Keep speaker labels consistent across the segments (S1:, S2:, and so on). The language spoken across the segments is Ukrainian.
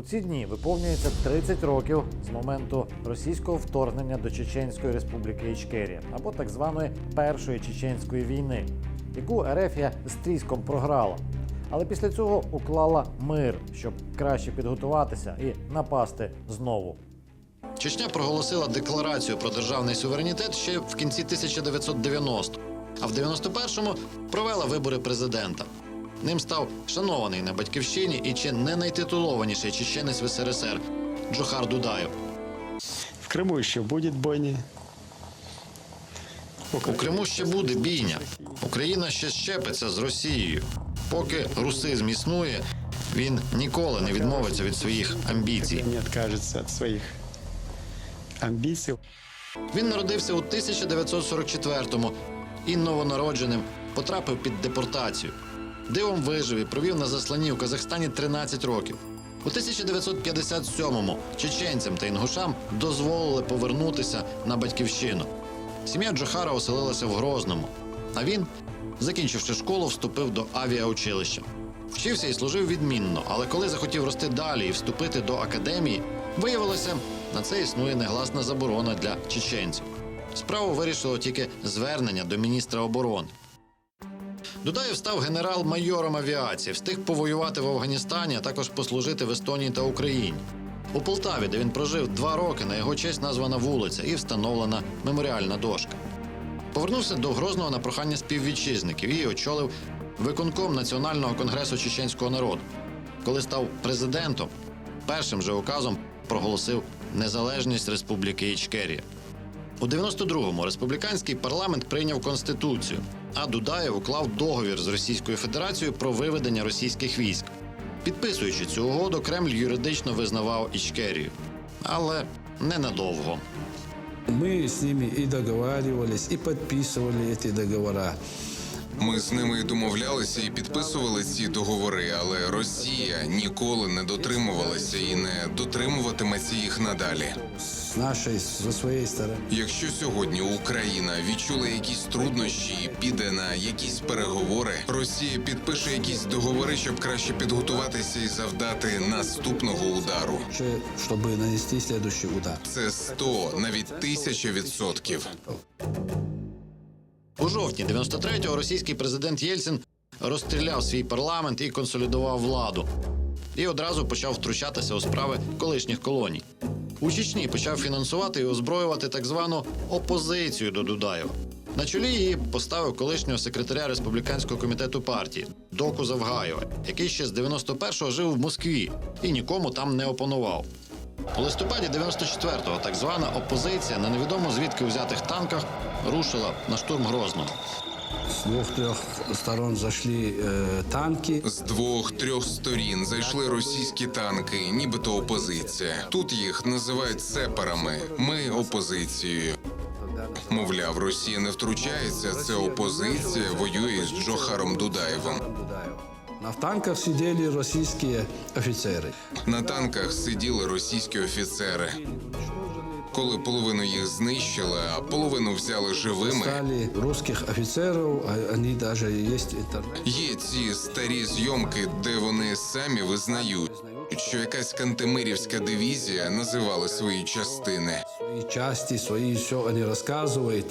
S1: У ці дні виповнюється 30 років з моменту російського вторгнення до Чеченської республіки Ічкерія, або так званої Першої чеченської війни, яку Ерефія з тріском програла. Але після цього уклала мир, щоб краще підготуватися і напасти знову.
S2: Чечня проголосила декларацію про державний суверенітет ще в кінці 1990 а в 91-му провела вибори президента. Ним став шанований на батьківщині і чи не найтитулованіший чеченець в СРСР Джохар Дудаєв.
S3: В Крыму еще будет бойня.
S2: У Криму ще буде бійня. Україна ще щепиться з Росією. Поки русизм існує, він ніколи не відмовиться від своїх амбіцій.
S3: Не откажется от своих амбиций.
S2: Він народився у 1944-му і новонародженим потрапив під депортацію. Дивом вижив і провів на засланні у Казахстані 13 років. У 1957-му чеченцям та інгушам дозволили повернутися на батьківщину. Сім'я Джохара оселилася в Грозному, а він, закінчивши школу, вступив до авіаучилища. Вчився і служив відмінно, але коли захотів рости далі і вступити до академії, виявилося, на це існує негласна заборона для чеченців. Справу вирішило тільки звернення до міністра оборони. Дудаєв став генерал-майором авіації, встиг повоювати в Афганістані, а також послужити в Естонії та Україні. У Полтаві, де він прожив два роки, на його честь названа вулиця і встановлена меморіальна дошка. Повернувся до Грозного на прохання співвітчизників і очолив виконком Національного конгресу чеченського народу. Коли став президентом, першим же указом проголосив незалежність Республіки Ічкерія. У 92-му республіканський парламент прийняв конституцію, а Дудаєв уклав договір з Російською Федерацією про виведення російських військ. Підписуючи цю угоду, Кремль юридично визнавав Ічкерію. Але ненадовго.
S4: Мы с ними и договаривались, и подписывали эти договора.
S5: Ми з ними домовлялися і підписували ці договори, але Росія ніколи не дотримувалася і не дотримуватиметься їх надалі.
S4: С нашей, со своей стороны.
S5: Якщо сьогодні Україна відчула якісь труднощі і піде на якісь переговори, Росія підпише якісь договори, щоб краще підготуватися і завдати наступного удару.
S4: Чтобы нанести следующий удар.
S5: Це 100, навіть тисяча відсотків.
S2: У жовтні 93-го російський президент Єльцин розстріляв свій парламент і консолідував владу. І одразу почав втручатися у справи колишніх колоній. У Чечні почав фінансувати і озброювати так звану опозицію до Дудаєва. На чолі її поставив колишнього секретаря республіканського комітету партії Доку Завгаєва, який ще з 91-го жив в Москві і нікому там не опонував. У листопаді 94-го так звана опозиція на невідомо звідки взятих танках рушила на штурм Грозного.
S4: С двух-трех сторон зашли э, танки.
S5: З двох-трьох сторін зайшли російські танки, нібито опозиція. Тут їх називають сепарами. Ми опозицією. Мовляв, Росія не втручається. Це опозиція воює з Джохаром Дудаєвим.
S4: На танках сидели российские офицеры.
S5: На танках сиділи російські офіцери. Коли половину їх знищили, а половину взяли живими.
S4: Стали русских офицеров, а они даже есть интернет.
S5: Є ці старі зйомки, де вони самі визнають, що якась кантемирівська дивізія називала свої частини.
S4: Свои части, свои все они рассказывают.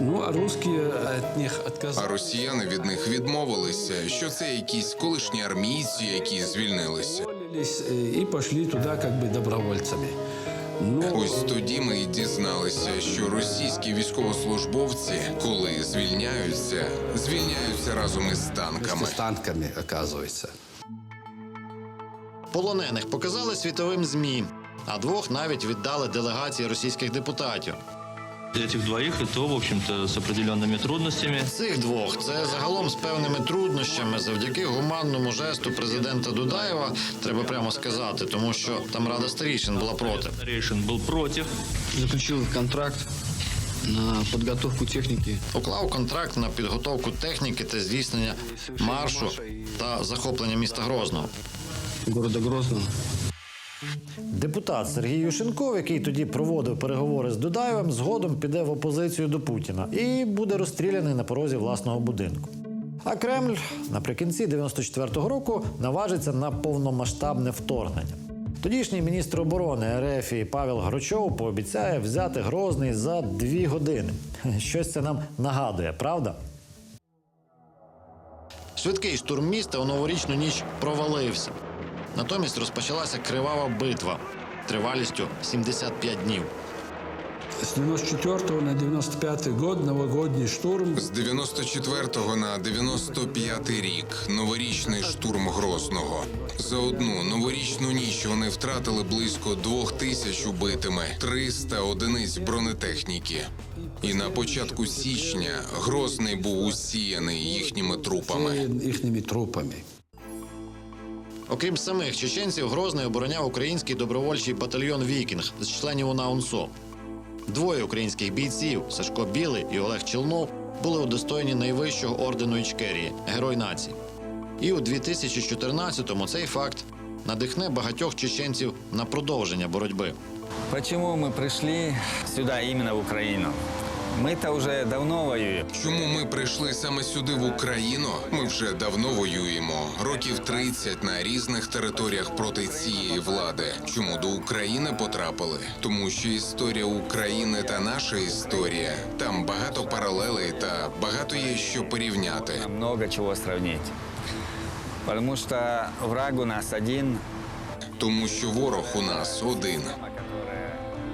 S4: Ну, а русские от них
S5: А росіяни від них відмовилися, що це якісь колишні армійці, які звільнилися.
S4: Уволились, э, и пошли туда
S5: Ось тоді ми і дізналися, що російські військовослужбовці, коли звільняються, звільняються разом із танками.
S4: З танками, оказується.
S2: Полонених показали світовим ЗМІ, а двох навіть віддали делегації російських депутатів.
S6: Этих двоих, и то, в общем-то, с определенными трудностями.
S2: Цих двох це загалом з певними труднощами завдяки гуманному жесту президента Дудаєва, треба прямо сказати, тому що там рада старішин була проти.
S6: Старейшин был против.
S7: заключил контракт на подготовку техники.
S2: Уклав контракт на підготовку техніки та здійснення маршу та захоплення міста Грозного.
S7: города Грозного.
S1: Депутат Сергій Юшенков, який тоді проводив переговори з Дудаєвим, згодом піде в опозицію до Путіна і буде розстріляний на порозі власного будинку. А Кремль наприкінці 94-го року наважиться на повномасштабне вторгнення. Тодішній міністр оборони РФ Павел Грочов пообіцяє взяти Грозний за дві години. Щось це нам нагадує, правда?
S2: Швидкий штурм міста у новорічну ніч провалився. Натомість розпочалася кривава битва тривалістю 75 днів.
S4: С 94 на 95 год новогодний штурм.
S5: З 94 на 95 рік новорічний штурм Грозного. За одну новорічну ніч вони втратили близько двох тисяч убитими, 300 одиниць бронетехніки. І на початку січня Грозний був усіяний їхніми трупами.
S4: Ихними трупами.
S2: Окрім самих чеченців, Грозний обороняв український добровольчий батальйон Вікінг з членів УНА УНСО. Двоє українських бійців Сашко Білий і Олег Челнов були удостоєні найвищого ордену Ічкерії Герой нації. І у 2014-му цей факт надихне багатьох чеченців на продовження боротьби.
S8: Почему мы пришли сюда, именно в Украину? Мы-то уже давно воюем.
S5: Чому ми прийшли саме сюди в Україну? Ми вже давно воюємо. Років 30 на різних територіях проти цієї влади. Чому до України потрапили? Тому що історія України та наша історія там багато паралелей та багато є що порівняти.
S8: Много чего сравнить. Потому что враг у нас один,
S5: Тому що ворог у нас один.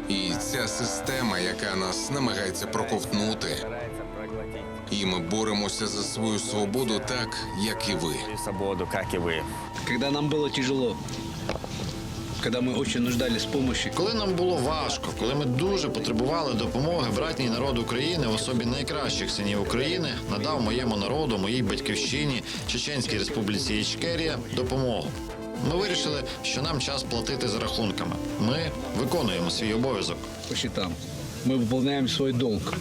S5: І ця система, яка нас намагається проковтнути,
S8: старается проглотить
S5: і ми боремося за свою свободу так, як і ви.
S8: свою свободу, как и вы.
S7: Когда нам было тяжело, когда мы очень нуждались в помощи,
S2: Коли нам було важко, коли ми дуже потребували допомоги, братній народ України в особі найкращих синів України надав моєму народу, моїй батьківщині, Чеченській Республіці Ічкерія допомогу. Ми вирішили, що нам час платити за рахунками. Ми виконуємо свій обов'язок.
S7: по счетам, мы выполняем свой долг.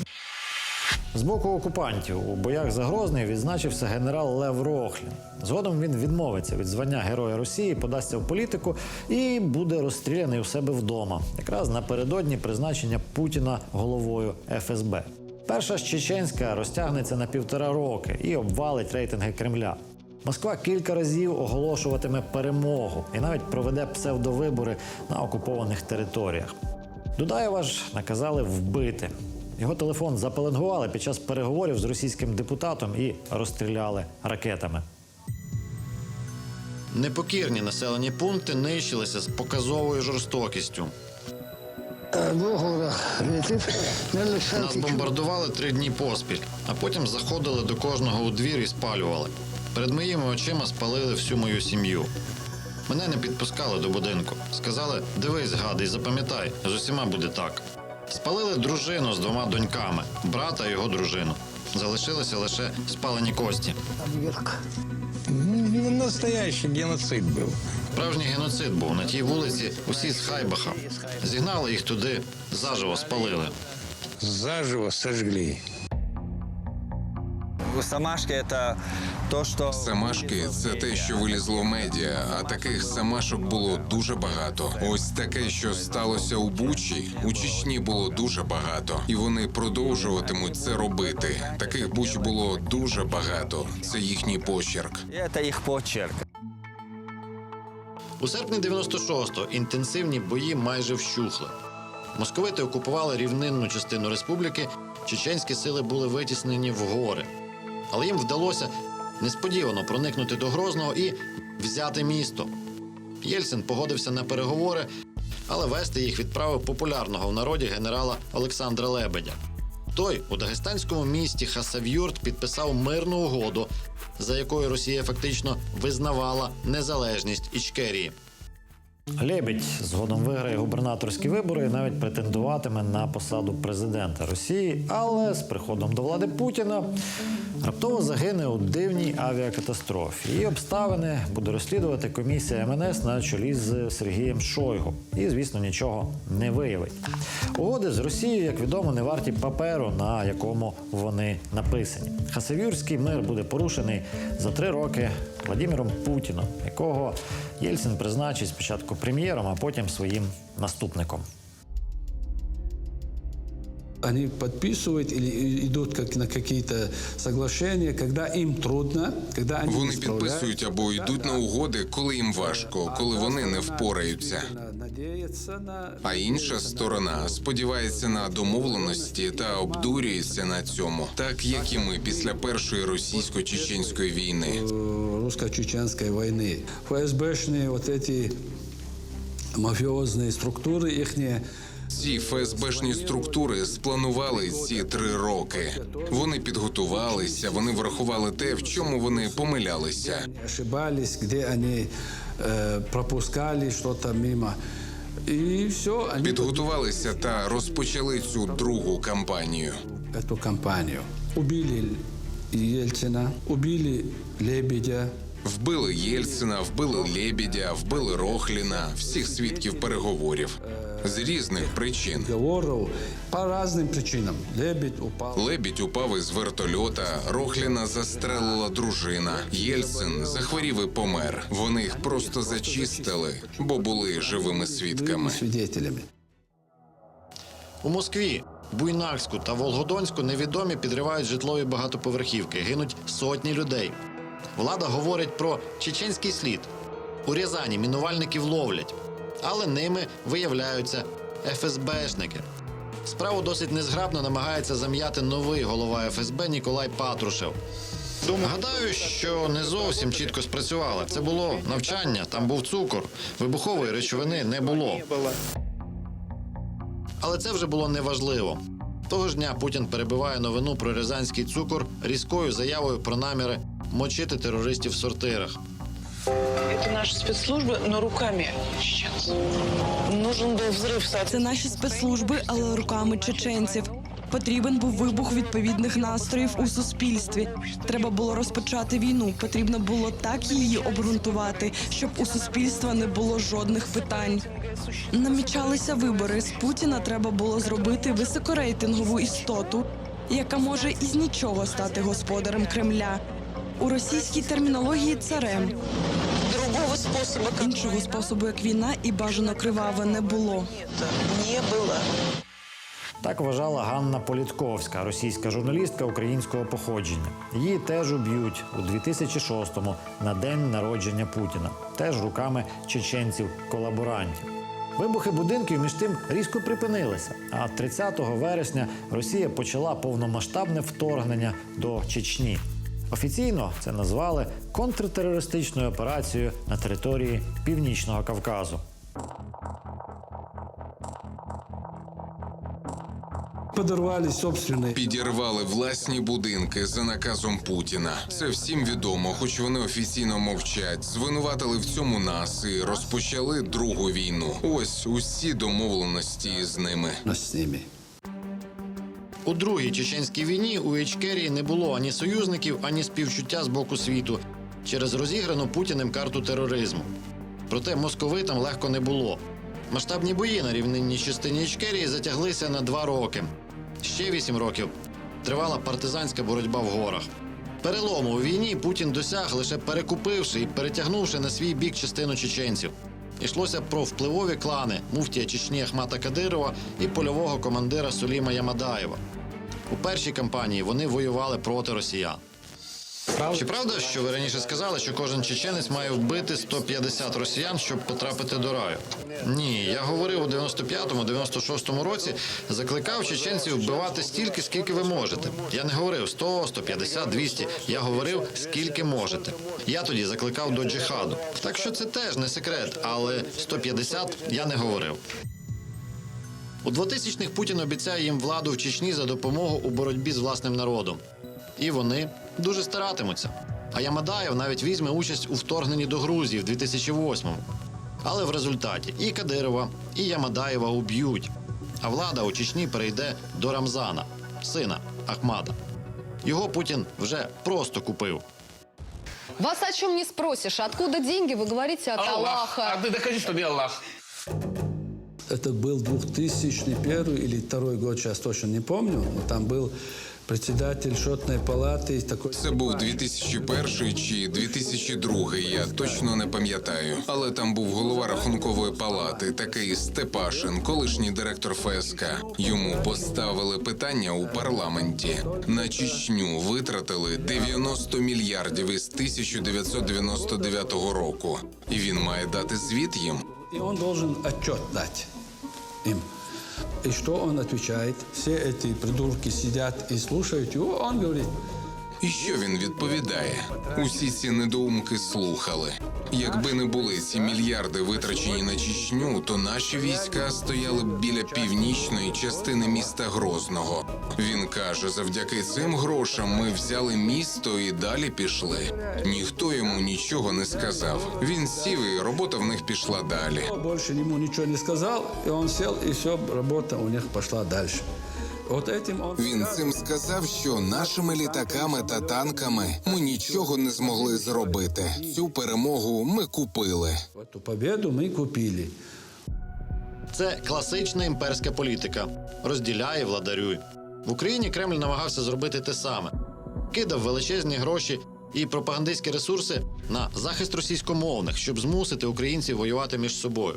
S1: З боку окупантів у боях за Грозний відзначився генерал Лев Рохлін. Згодом він відмовиться від звання Героя Росії, подасться в політику і буде розстріляний у себе вдома, якраз напередодні призначення Путіна головою ФСБ. Перша ж чеченська розтягнеться на півтора роки і обвалить рейтинги Кремля. Москва кілька разів оголошуватиме перемогу і навіть проведе псевдовибори на окупованих територіях. Дудаєва ж наказали вбити. Його телефон запеленгували під час переговорів з російським депутатом і розстріляли ракетами.
S2: Непокірні населені пункти нищилися з показовою жорстокістю. Нас бомбардували три дні поспіль, а потім заходили до кожного у двір і спалювали. Перед моїми очима спалили всю мою сім'ю. Мене не підпускали до будинку. Сказали: дивись, гади, і запам'ятай, з усіма буде так. Спалили дружину з двома доньками, брата і його дружину. Залишилися лише спалені кості.
S9: Настоящий геноцид был.
S2: Справжній геноцид був на тій вулиці. Усі з Хайбаха. Зігнали їх туди, заживо спалили.
S9: Заживо сожгли.
S8: Самашки это то, что...
S5: Самашки це те, що вилізло в медіа, а таких самашок було дуже багато. Ось таке, що сталося у Бучі, у Чечні було дуже багато, і вони продовжуватимуть це робити. Таких буч було дуже багато. Це їхній почерк.
S8: Это их почерк.
S2: У серпні 96-го інтенсивні бої майже вщухли. Московити окупували рівнинну частину республіки, чеченські сили були витіснені в гори. Але їм вдалося несподівано проникнути до Грозного і взяти місто. Єльцин погодився на переговори, але вести їх відправив популярного в народі генерала Олександра Лебедя. Той у дагестанському місті Хасавюрт підписав мирну угоду, за якою Росія фактично визнавала незалежність Ічкерії.
S1: Лебідь згодом виграє губернаторські вибори і навіть претендуватиме на посаду президента Росії, але з приходом до влади Путіна раптово загине у дивній авіакатастрофі. Її обставини буде розслідувати комісія МНС на чолі з Сергієм Шойгу. І, звісно, нічого не виявить. Угоди з Росією, як відомо, не варті паперу, на якому вони написані. Хасавюрський мир буде порушений за три роки Владимиром Путіном, якого Єльцин призначить спочатку прем'єром, а потім своїм наступником
S4: Они подписывают или и- идут как на какие-то соглашения, когда им трудно, когда они
S5: Вони
S4: не справляются.
S5: підписують або йдуть на угоди, коли їм важко, коли вони не впораються.
S4: Надеяться на
S5: А інша сторона сподівається на домовленості та обдурюється на цьому, так як і ми після першої російсько-чеченської війни.
S4: э, русско-чеченской войны. ФСБшные вот эти мафиозные структуры, их
S5: Ці ФСБшні структури спланували ці три роки. Вони підготувалися, вони врахували те, в чому вони помилялися.
S4: ошибались, где они э, пропускали что-то мимо. И все,
S5: Підготувалися та розпочали цю другу кампанію.
S4: эту кампанию. Убили Ельцина, убили Лебедя,
S5: Вбили Єльцина, вбили Лебідя, вбили Рохліна, всіх свідків переговорів з різних причин.
S4: по разным причинам. Лебедь упал.
S5: Лебідь упав із вертольота, Рохліна застрелила дружина. Єльцин захворів і помер. Вони їх просто зачистили, бо були живими свідками.
S2: У Москві, Буйнакську та Волгодонську невідомі підривають житлові багатоповерхівки, гинуть сотні людей. Влада говорить про чеченський слід. У Рязані мінувальників ловлять, але ними виявляються ФСБшники. Справу досить незграбно намагається зам'яти новий голова ФСБ Ніколай Патрушев. Гадаю, що не зовсім чітко спрацювало. Це було навчання, там був цукор, вибухової речовини не було. Але це вже було неважливо. Того ж дня Путін перебиває новину про рязанський цукор різкою заявою про наміри мочити терористів в сортирах.
S10: Это наши спецслужбы, но руками чеченцев. Нужен был взрыв
S11: Це наші спецслужби, але руками чеченців. Потрібен був вибух відповідних настроїв у суспільстві. Треба було розпочати війну. Потрібно було так її обґрунтувати, щоб у суспільства не було жодних питань. Намічалися вибори. З Путіна треба було зробити високорейтингову істоту, яка може із нічого стати господарем Кремля. У російській термінології царем
S10: Другого способа,
S11: іншого способу, як війна, і бажано криваве не було.
S10: не было.
S1: Так вважала Ганна Політковська, російська журналістка українського походження. Її теж уб'ють у 2006-му на день народження Путіна, теж руками чеченців-колаборантів. Вибухи будинків між тим різко припинилися. А 30 вересня Росія почала повномасштабне вторгнення до Чечні. Офіційно це назвали контртерористичною операцією на території Північного Кавказу.
S4: Подорвали собственные
S5: Підірвали власні будинки за наказом Путіна. Це всім відомо, хоч вони офіційно мовчать. Звинуватили в цьому нас і розпочали другу війну. Ось усі домовленості з ними.
S4: с ними.
S2: У другій чеченській війні у Ічкерії не було ані союзників, ані співчуття з боку світу через розіграну Путіним карту тероризму. Проте московитам легко не було. Масштабні бої на рівнинній частині Ічкерії затяглися на два роки. Ще вісім років тривала партизанська боротьба в горах. Перелому у війні Путін досяг лише перекупивши і перетягнувши на свій бік частину чеченців. Йшлося про впливові клани муфтія Чечні Ахмата Кадирова і польового командира Суліма Ямадаєва. У першій кампанії вони воювали проти росіян. Чи правда, що ви раніше сказали, що кожен чеченець має вбити 150 росіян, щоб потрапити до раю? Ні, я говорив у 95-му, 96-му році, закликав чеченців вбивати стільки, скільки ви можете. Я не говорив 100, 150, 200, я говорив скільки можете. Я тоді закликав до джихаду. Так що це теж не секрет, але 150 я не говорив. У 2000-х Путін обіцяє їм владу в Чечні за допомогу у боротьбі з власним народом. І вони дуже старатимуться. А Ямадаєв навіть візьме участь у вторгненні до Грузії в 2008-му. Але в результаті і Кадирова, і Ямадаєва уб'ють. А влада у Чечні перейде до Рамзана, сина Ахмада. Його Путін вже просто купив.
S12: Вас о чем не спросишь. Откуда деньги? Вы говорите от Аллаха.
S9: ты докажи, что не Аллах.
S4: Это был 2001 или второй год, сейчас точно не помню. Но там был председатель счетной палаты. Такой...
S5: Це був 2001 чи 2002, я точно не пам'ятаю. Але там був голова рахункової палати, такий Степашин, колишній директор ФСК. Йому поставили питання у парламенті. На Чечню витратили 90 мільярдів із 1999 року. І він має дати звіт їм.
S4: И он должен отчет дать им. И что он отвечает? Все эти придурки сидят и слушают его. Он говорит,
S5: І що він відповідає? Усі ці недоумки слухали. Якби не були ці мільярди витрачені на Чечню, то наші війська стояли б біля північної частини міста Грозного. Він каже: завдяки цим грошам ми взяли місто і далі пішли. Ніхто йому нічого не сказав. Він сів і робота в них пішла далі.
S4: больше ему ничего не сказал, и он сел, и все, работа у них пошла дальше. Вот этим он...
S5: Він цим сказав, що нашими літаками та танками ми нічого не змогли зробити. Цю перемогу ми купили.
S4: Эту победу мы купили.
S2: Це класична імперська політика. Розділяй, владарюй. В Україні Кремль намагався зробити те саме: кидав величезні гроші і пропагандистські ресурси на захист російськомовних, щоб змусити українців воювати між собою.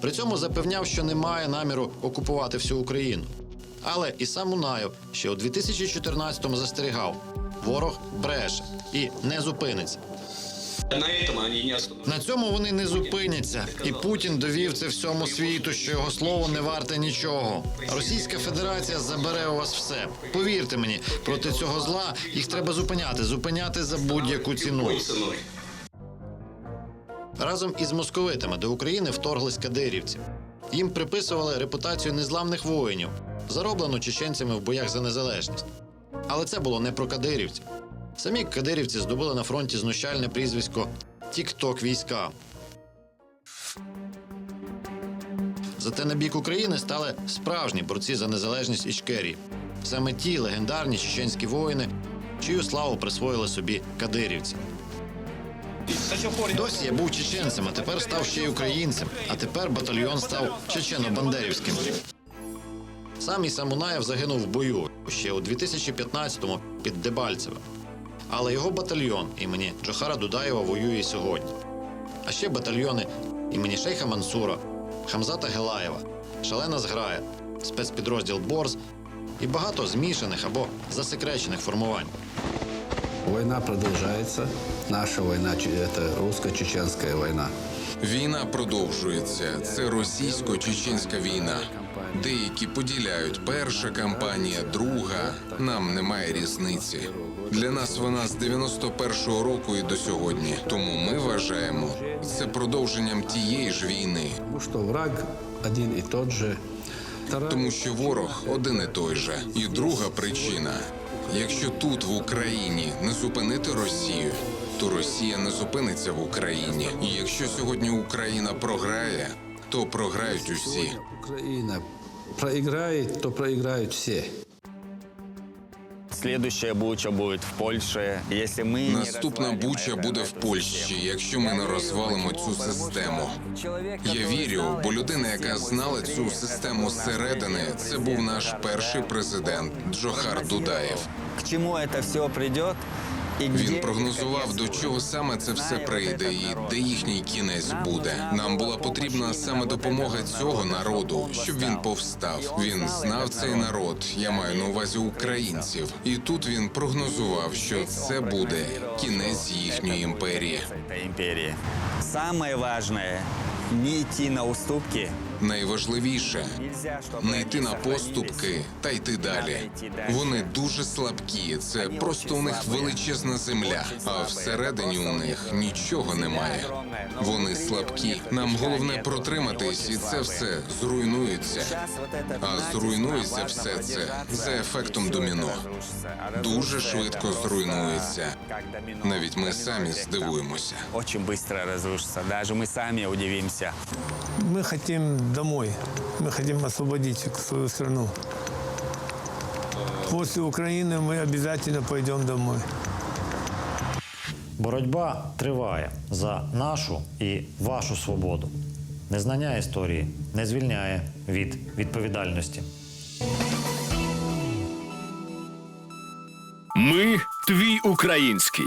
S2: При цьому запевняв, що не має наміру окупувати всю Україну. Але і сам Унаєв ще у 2014-му застерігав: ворог бреше і не зупиниться.
S7: На этом они не.
S2: На цьому вони не зупиняться, і Путін довів це всьому світу, що його слово не варте нічого. Російська Федерація забере у вас все. Повірте мені, проти цього зла їх треба зупиняти, зупиняти за будь-яку ціну. Разом із московитами до України вторглись кадирівці. Їм приписували репутацію незламних воїнів, зароблену чеченцями в боях за незалежність. Але це було не про кадирівців. Самі кадирівці здобули на фронті знущальне прізвисько Тік-Ток війська. Зате на бік України стали справжні борці за незалежність Ічкерії. Саме ті легендарні чеченські воїни, чию славу присвоїли собі кадирівці. Досі я був чеченцем, а тепер став ще й українцем. А тепер батальйон став чечено-бандерівським. Сам Іса Мунаєв загинув в бою ще у 2015-му під Дебальцевим. Але його батальйон імені Джохара Дудаєва воює сьогодні. А ще батальйони імені Шейха Мансура, Хамзата Гелаєва, Шалена Зграя, спецпідрозділ Борз і багато змішаних або засекречених формувань.
S4: Война продолжается. Наша война, че- это русско-чеченская война.
S5: Війна продовжується. Це російсько-чеченська війна. Деякі поділяють перша кампанія, друга. Нам немає різниці. Для нас вона з 91-го року і до сьогодні. Тому ми вважаємо це продовженням тієї ж війни,
S4: что враг один и тот же.
S5: Тому що ворог один і той же. І друга причина: якщо тут в Україні не зупинити Росію, то Росія не зупиниться в Україні. І якщо сьогодні Україна програє, то програють усі.
S4: Украина проиграет, то проиграют все.
S8: Следующая буча будет в Польше. Если мы не
S5: Наступна
S8: развалим
S5: буча
S8: эту-
S5: буде в
S8: эту
S5: Польщі,
S8: систему.
S5: якщо ми не розвалимо цю систему.
S8: Чоловік,
S5: Я
S8: який
S5: вірю,
S8: знав
S5: бо
S8: цю
S5: людина, яка
S8: систему
S5: знала цю
S8: ізнутрі,
S5: систему
S8: це був
S5: зсередини,
S8: наш
S5: це був
S8: президент
S5: наш
S8: Джохар
S5: перший
S8: Дудаєв.
S5: президент Джохар Дудаєв.
S8: К чому це все прийде?
S5: Він прогнозував, до чого саме це все прийде, і де їхній кінець буде. Нам була потрібна саме допомога цього народу, щоб він повстав. Він знав цей народ. Я маю на увазі українців. І тут він прогнозував, що це буде кінець їхньої імперії.
S8: Самое важное не йти на уступки
S5: Найважливіше
S8: Нельзя, щоб
S5: не йти
S8: вони
S5: на
S8: сохранились.
S5: поступки та йти далі. Вони дуже слабкі. Це просто у них величезна земля, а всередині у них нічого немає. Вони слабкі. Нам головне протриматись, і це все зруйнується.
S8: Щас вот эта
S5: А
S8: натиск
S5: зруйнується
S8: нам
S5: все
S8: важно
S5: це
S8: удержаться,
S5: за ефектом
S8: і всюди
S5: доміно.
S8: розрушиться. А
S5: Дуже
S8: розрушиться
S5: швидко
S8: це просто
S5: зруйнується.
S8: як доміно.
S5: Навіть ми
S8: Доміно
S5: самі
S8: ефект.
S5: здивуємося.
S8: Очень быстро разрушится. Даже мы сами удивимся.
S13: Мы хотим домой. Мы хотим освободить свою страну. После Украины мы обязательно пойдем домой.
S1: Боротьба триває за нашу і вашу свободу. Незнання історії не звільняє від відповідальності.
S14: Ми твій український.